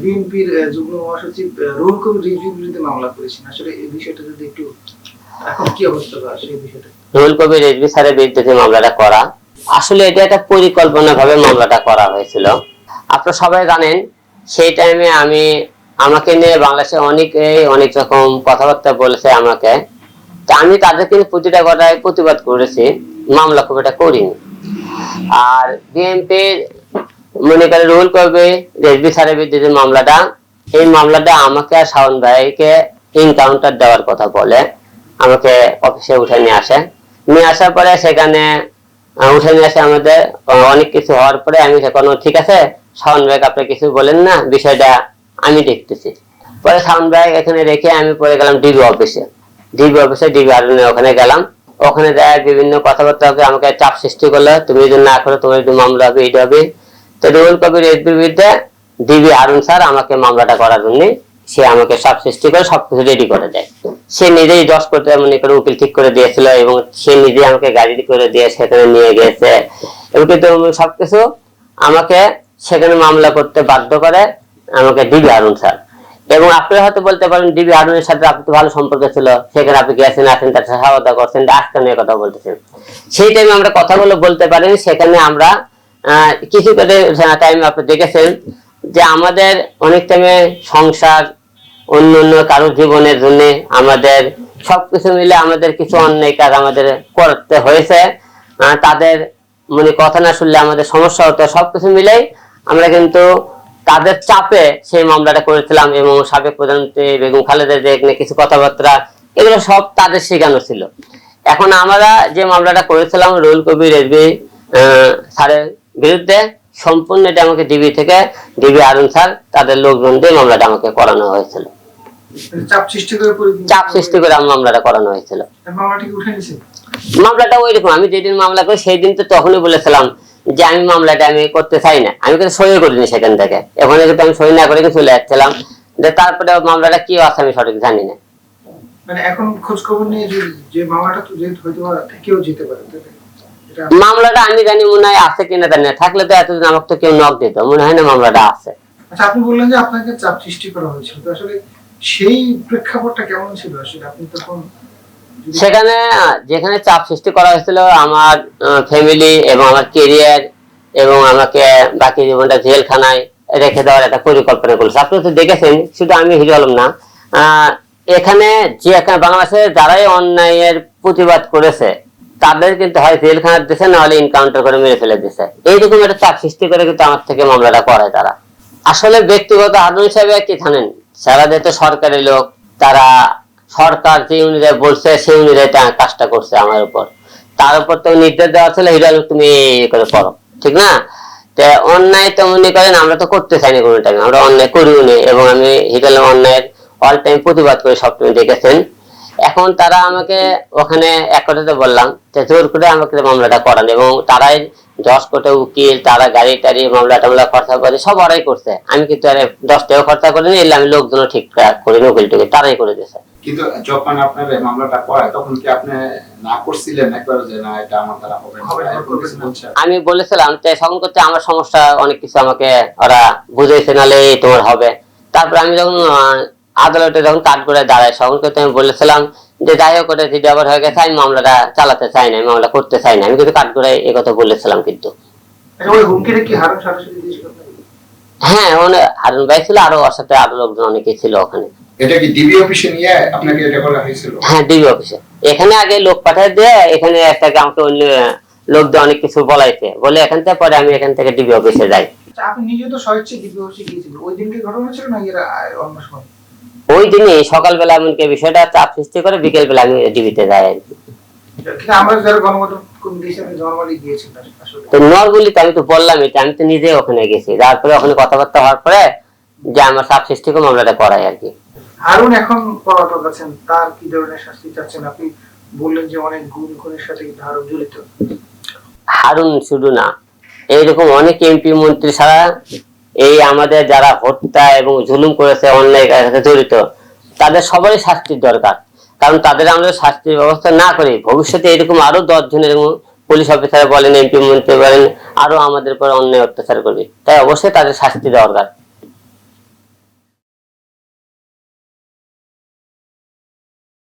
বিএনপির যুগ্ম মহাসচিব রুহুল কবির রিজভির বিরুদ্ধে মামলা করেছেন। আসলে এই বিষয়টা যদি একটু, এখন কি অবস্থা সেই বিষয়টা? রুহুল কবির রেজবি স্যারের বিরুদ্ধে মামলাটা করা, আসলে এটা একটা পরিকল্পনা ভাবে মামলাটা করা হয়েছিল। আপনারা সবাই জানেন, সেই টাইমে আমি, আমাকে নিয়ে বাংলাদেশে অনেকে অনেক রকম কথাবার্তা বলেছে আমাকে। আমি তাদেরকে প্রতিটা কথায় প্রতিবাদ করেছি, মামলা খুব একটা করিনি। আর বিএনপির মনে করে রুহুল কবি রেজবি স্যারের বিরুদ্ধে মামলাটা, এই মামলাটা আমাকে আর শাওন ভাইকে ইনকাউন্টার দেওয়ার কথা বলে, আমাকে অফিসে উঠে নিয়ে আসে। নিয়ে আসার পরে সেখানে উঠে নিয়ে আসে আমাদের অনেক কিছু হওয়ার পরে আমি সেখানে ঠিক আছে, শাওন ভাই আপনি কিছু বলেন না, বিষয়টা আমি দেখতেছি। পরে শাওন ভাই এখানে রেখে আমি পরে গেলাম ডিবি অফিসে। ডিবি অফিসে, ডিবি আরনে ওখানে গেলাম। ওখানে যায় বিভিন্ন কথাবার্তা আমাকে চাপ সৃষ্টি করল, তুমি যদি না করো, তোমার যদি মামলা হবে এইটা হবে। তো রুহুল কবির এসবির বিরুদ্ধে ডিবি হারুন স্যার আমাকে মামলাটা করার জন্য সে আমাকে সব সৃষ্টি করে, সবকিছু রেডি করে দেয়। সে নিজেই দশ করতে মনে করে উকিল ঠিক করে দিয়েছিল এবং সে নিজে আমাকে গাড়ি করে দিয়ে সেখানে নিয়ে গেছে। এবং কিন্তু সবকিছু আমাকে সেখানে মামলা করতে বাধ্য করে আমাকে ডিবি আরুন স্যার। এবং আপনি হয়তো বলতে পারেন, ডিবি হারুনের সাথে আপনি তো ভালো সম্পর্ক ছিল, সেখানে আপনি গেছেন, আসেন, তার সাথে খাওয়া করছেন, আজকে নিয়ে কথা বলতেছেন। সেই টাইমে আমরা কথাগুলো বলতে পারিনি, সেখানে আমরা কিছু টাইম আপনি দেখেছেন যে আমাদের অনেক টাইমে সংসার অন্য অন্য কারও জীবনের জন্য আমাদের সবকিছু মিলে আমাদের কিছু অন্যায় কাজ আমাদের করতে হয়েছে। তাদের মানে কথা না শুনলে আমাদের সমস্যা হতো। সবকিছু মিলেই আমরা কিন্তু তাদের চাপে সেই মামলাটা করেছিলাম এবং সাবেক প্রধানমন্ত্রী বেগম খালেদা জিয়া নিয়ে কিছু কথাবার্তা, এগুলো সব তাদের শেখানো ছিল। এখন আমরা যে মামলাটা করেছিলাম রুল কবির রেজবি স্যারের বিরুদ্ধে সম্পূর্ণ এটা আমাকে ডিবি থেকে ডিবি আরুন স্যার তাদের লোকজন দিয়ে মামলাটা আমাকে করানো হয়েছিল। চাপ সৃষ্টি করে চাপ সৃষ্টি করে আমার মামলাটা করানো হয়েছিল। মামলাটি ওই রকম আমি যেদিন মামলা করি সেই দিন তো তখনই বলেছিলাম যে আমি মামলাটা আমি করতে চাই না। আমি কিন্তু সই করিনি সেখান থেকে। ওখানে কিন্তু আমি সই না করে চলে যাচ্ছিলাম। যে তারপরে মামলাটা কি আছে আমি সঠিক জানি না। মানে এখন খোঁজ খবর নিয়ে যে মামলাটা তো যেহেতু হয়তো থেকেও যেতে পারে মামলাটা আমি জানি মনে হয় আছে কিনা জানি না। থাকলে তো এতদিন আমাকে তো কেউ নক দিত। মনে হয় না মামলাটা আছে। আচ্ছা আপনি বললেন যে আপনাকে চাপ সৃষ্টি করা হয়েছিল। তো আসলে সেই প্রেক্ষাপটটা কেমন ছিল? আসলে আপনি তখন সেখানে যেখানে চাপ সৃষ্টি করা হয়েছিল আমার ফ্যামিলি এবং আমার কেরিয়ার এবং আমাকে বাকি জীবনটা জেলখানায় রেখে দেওয়ার একটা পরিকল্পনা করেছে। আপনি তো দেখেছেন শুধু আমি হিরো আলম না। এখানে যে এখানে বাংলাদেশে যারাই অন্যায়ের প্রতিবাদ করেছে তাদের কিন্তু হয় জেলখানা দিছে না হলে ইনকাউন্টার করে মেরে ফেলে দিছে এইরকম একটা চাপ সৃষ্টি করে কিন্তু আমার থেকে মামলাটা করায় তারা। আসলে ব্যক্তিগত আদম হিসাবে কি জানেন যারা যেহেতু সরকারি লোক, তারা সরকার যে অনুযায়ী বলছে, সেই অনুযায়ী কাজটা করছে আমার উপর। তার উপর তো নির্দেশ দেওয়া ছিল, হিরো আলম তুমি করে করো ঠিক না? তো অন্যায় তো মনে করেন, আমরা তো করতে চাইনি কোনো টাইম আমরা অন্যায় করিও নি। এবং আমি হিরো আলম অন্যায়ের অল টাইম প্রতিবাদ করে সব তুমি দেখেছেন। এখন তারা আমাকে ওখানে এক কথাতে বললাম যে জোর করে আমাকে মামলাটা করান। এবং তারাই দশ কোটি উকিল তারা গাড়ি টাড়ি মামলা টামলা খরচা করে সব ওরাই করছে। আমি কিন্তু আর দশ টাকা খরচা করিনি এলে আমি লোকজন ঠিকঠাক করিনি উকিল টুকিল তারাই করে দিয়েছে। কিন্তু যখন আপনার মামলাটা করায় তখন কি আপনি না করছিলেন একবার যে না এটা আমার দ্বারা হবে না হবে না, এরকম কিছু বলছে? আমি বলেছিলাম যে সঙ্গ করতে আমার সমস্যা অনেক কিছু আমাকে ওরা বুঝেছে নালে তোমার হবে। তারপর আমি যখন আহ, আদালতে যখন কাঠ করে দাঁড়াই সঙ্গ করতে আমি বলেছিলাম যে যাই হোক ওটা যদি আবার হয়ে গেছে আমি মামলাটা চালাতে চাই না আমি মামলা করতে চাই না। আমি কিন্তু কাঠ করে এই কথা বলেছিলাম কিন্তু। আচ্ছা? হ্যাঁ ওখানে হারুন ভাই ছিল আরও ওর সাথে আরও লোকজন অনেকেই ছিল ওখানে। এটা কি ডিবি অফিসে নিয়ে আপনাকে এটা করা হয়েছিল? হ্যাঁ ডিবি অফিসে। এখানে আগে লোক পাঠিয়ে দিয়ে এখানে একটা আমাকে অন্য লোক দিয়ে অনেক কিছু বলাইছে। বলে এখান থেকে পরে আমি এখান থেকে ডিবি অফিসে যাই। আচ্ছা, আপনি নিজে তো স্বেচ্ছায় ডিবি অফিসে গিয়েছিলেন ওই দিনকে ঘটনা ছিল না এর অন্য সময়? ওই দিনই সকালবেলা এমনকি বিষয়টা চাপ সৃষ্টি করে বিকেল বেলা আমি ডিবিতে যাই আর কি। তো আমি তো বললাম এটা আমি তো নিজে ওখানে গেছি। তারপরে ওখানে কথাবার্তা হওয়ার পরে যে আমার চাপ সৃষ্টি করে মামলাটা করাই আর কি। হারুন এখন পলাতক আছেন তার কি ধরনের শাস্তি চাচ্ছেন? আপনি বললেন যে অনেক গুণ খুনের সাথে হারুন জড়িত। হারুন শুধু না এইরকম অনেক এমপি মন্ত্রী ছাড়া এই আমাদের যারা হত্যা এবং জুলুম করেছে, অন্যায় সাথে জড়িত, তাদের সবারই শাস্তির দরকার। কারণ তাদের আমরা শাস্তির ব্যবস্থা না করি, ভবিষ্যতে এরকম আরও দশ জনের পুলিশ অফিসার বলেন, এমপি মন্ত্রী বলেন, আরও আমাদের উপর অন্যায় অত্যাচার করবে। তাই অবশ্যই তাদের শাস্তি দরকার।